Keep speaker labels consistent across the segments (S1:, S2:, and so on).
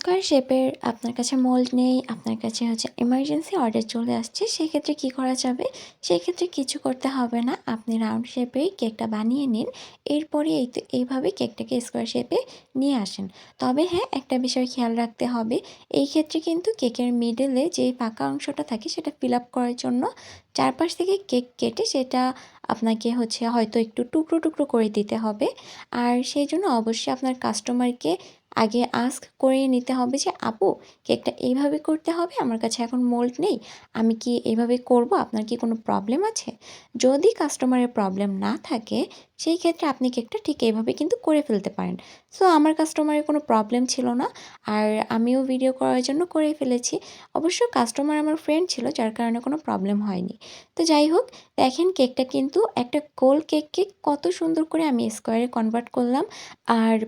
S1: Square শেপের আপনার কাছে মোল্ড নেই, আপনার কাছে হচ্ছে এমার্জেন্সি অর্ডার চলে আসছে, সেক্ষেত্রে কি করা যাবে? সেক্ষেত্রে কিছু করতে হবে না, আপনি রাউন্ড শেপেই কেকটা বানিয়ে নিন, এরপরে এই তো এইভাবে কেকটাকে স্কোয়ার শেপে নিয়ে আসেন। তবে হ্যাঁ একটা বিষয় খেয়াল রাখতে হবে, এই ক্ষেত্রে কিন্তু কেকের মিডলে যে ফাঁকা অংশটা থাকে সেটা ফিল আপ করার জন্য চারপাশ থেকে কেক কেটে সেটা আপনাকে হচ্ছে হয়তো একটু টুকরো টুকরো করে দিতে হবে। আর সেই জন্য অবশ্যই আপনার কাস্টমারকে আগে আস্ক করে নিতে হবে যে, আপু, কেকটা এইভাবে করতে হবে? আমার কাছে এখন মোল্ড নেই। আমি কি এইভাবে করব? আপনার কি কোনো প্রবলেম আছে? যদি কাস্টমারের প্রবলেম না থাকে, সেই ক্ষেত্রে আপনি কেকটা ঠিক এইভাবে কিন্তু করে ফেলতে পারেন। সো আমার কাস্টমারের কোনো প্রবলেম ছিল না। আর আমিও ভিডিও করার জন্য করে ফেলেছি। অবশ্য কাস্টমার আমার ফ্রেন্ড ছিল, যার কারণে কোনো প্রবলেম হয়নি। তো যাই হোক, দেখেন কেকটা কিন্তু একটা গোল কেককে কত সুন্দর করে আমি স্কোয়ারে কনভার্ট করলাম। আর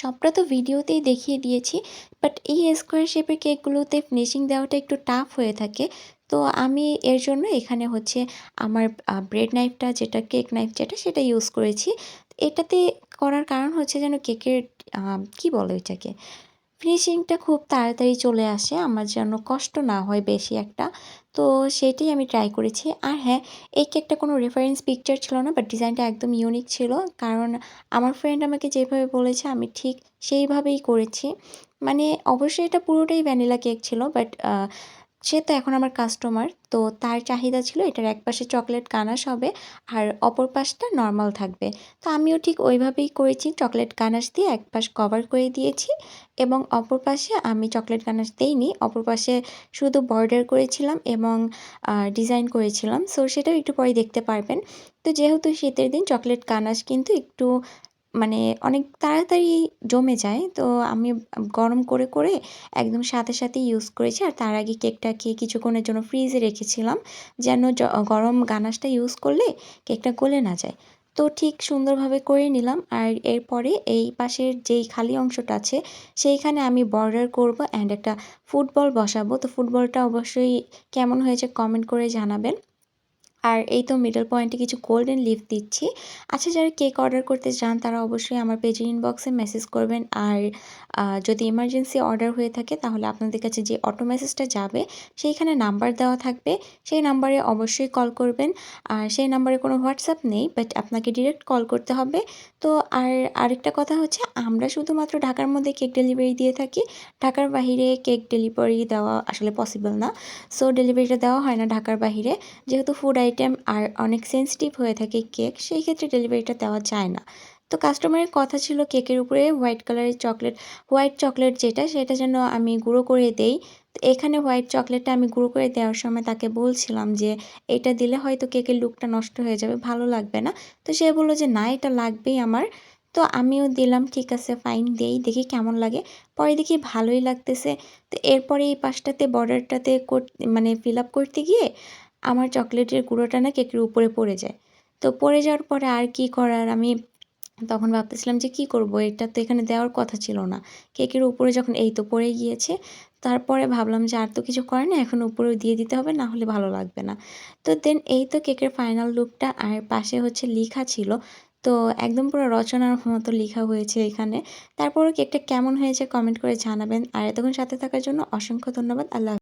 S1: সবটা তো ভিডিওতেই দেখিয়ে দিয়েছি বাট এই স্কোয়ার শেপের কেকগুলোতে ফিনিশিং দেওয়াটা একটু টাফ হয়ে থাকে। তো আমি এর জন্য এখানে হচ্ছে আমার ব্রেড নাইফটা যেটা কেক নাইফ যেটা সেটা ইউজ করেছি। এটাতে করার কারণ হচ্ছে যেন কেকের কি বলে এটাকে ফিনিশিংটা খুব তাড়াতাড়ি চলে আসে, আমার যেন কষ্ট না হয় বেশি একটা। তো সেটাই আমি ট্রাই করেছি। আর হ্যাঁ এই কেকটা কোনো রেফারেন্স পিকচার ছিল না বাট ডিজাইনটা একদম ইউনিক ছিল। কারণ আমার ফ্রেন্ড আমাকে যেভাবে বলেছে, আমি ঠিক সেইভাবেই করেছি। মানে অবশ্যই এটা পুরোটাই ভ্যানিলা কেক ছিল বাট সে তো এখন আমার কাস্টমার তো তার চাহিদা ছিল এটার এক পাশে চকলেট কানাস হবে আর অপর পাশটা নর্মাল থাকবে। তো আমিও ঠিক ওইভাবেই করেছি চকলেট কানাস দিয়ে এক পাশ কভার করে দিয়েছি এবং অপর পাশে আমি চকলেট কানাস দিইনি, অপর পাশে শুধু বর্ডার করেছিলাম এবং ডিজাইন করেছিলাম। সো সেটাও একটু পরে দেখতে পারবেন। তো যেহেতু শীতের দিন চকলেট কানাস কিন্তু একটু মানে অনেক তাড়াতাড়ি জমে যায়। তো আমি গরম করে করে একদম সাথে সাথে ইউজ করেছি। আর তার আগে কেকটাকে কিছুক্ষণের জন্য ফ্রিজে রেখেছিলাম যেন গরম গানাশটা ইউজ করলে কেকটা গলে না যায়। তো ঠিক সুন্দরভাবে করে নিলাম। আর এরপরে এই পাশের যেই খালি অংশটা আছে, সেইখানে আমি বর্ডার করব অ্যান্ড একটা ফুটবল বসাবো। তো ফুটবলটা অবশ্যই কেমন হয়েছে কমেন্ট করে জানাবেন। আর এই তো মিডল পয়েন্টে কিছু গোল্ডেন লিফ দিচ্ছি। আচ্ছা যারা কেক অর্ডার করতে চান, তারা অবশ্যই আমার পেজের ইনবক্সে মেসেজ করবেন। আর যদি ইমার্জেন্সি অর্ডার হয়ে থাকে, তাহলে আপনাদের কাছে যে অটো মেসেজটা যাবে, সেইখানে নাম্বার দেওয়া থাকবে। সেই নাম্বারে অবশ্যই কল করবেন। আর সেই নাম্বারে কোনো হোয়াটসঅ্যাপ নেই বাট আপনাকে ডিরেক্ট কল করতে হবে। তো, আর আরেকটা কথা হচ্ছে, আমরা শুধুমাত্র ঢাকার মধ্যে কেক ডেলিভারি দিয়ে থাকি। ঢাকার বাহিরে কেক ডেলিভারি দেওয়া আসলে পসিবল না। সো ডেলিভারিটা দেওয়া হয় না ঢাকার বাহিরে। যেহেতু ফুড আইটেম আর অনেক সেন্সিটিভ হয়ে থাকে কেক, সেই ক্ষেত্রে ডেলিভারিটা দেওয়া যায় না। তো কাস্টমারের কথা ছিল কেকের উপরে হোয়াইট কালারের চকলেট, হোয়াইট চকলেট যেটা, সেটা যেন আমি গুঁড়ো করে দেই। এখানে হোয়াইট চকলেটটা আমি গুঁড়ো করে দেওয়ার সময় তাকে বলছিলাম যে, এটা দিলে হয়তো কেকের লুকটা নষ্ট হয়ে যাবে, ভালো লাগবে না। তো সে বলল যে, না, এটা লাগবেই আমার। তো আমিও দিলাম, ঠিক আছে ফাইন দেই, দেখি কেমন লাগে। পরে দেখি ভালোই লাগতেছে। তো এরপরে এই পাশটাতে বর্ডারটাতে মানে ফিল আপ করতে গিয়ে আমার চকলেটের গুঁড়োটা না কেকের উপরে পড়ে যায়। তো পড়ে যাওয়ার পরে আর কি করার? আমি তখন ভাবতেছিলাম যে কি করব? এটা তো এখানে দেওয়ার কথা ছিল না। কেকের উপরে যখন এই তো পড়ে গিয়েছে, তারপরে ভাবলাম যে আর তো কিছু করে না এখন উপরেও দিয়ে দিতে হবে, না হলে ভালো লাগবে না। তো দেন এই তো কেকের ফাইনাল লুকটা আর পাশে হচ্ছে লেখা ছিল। তো একদম পুরো রচনার মতো লেখা হয়েছে এখানে। তারপরও কেকটা কেমন হয়েছে কমেন্ট করে জানাবেন। আর এতক্ষণ সাথে থাকার জন্য অসংখ্য ধন্যবাদ। আল্লাহ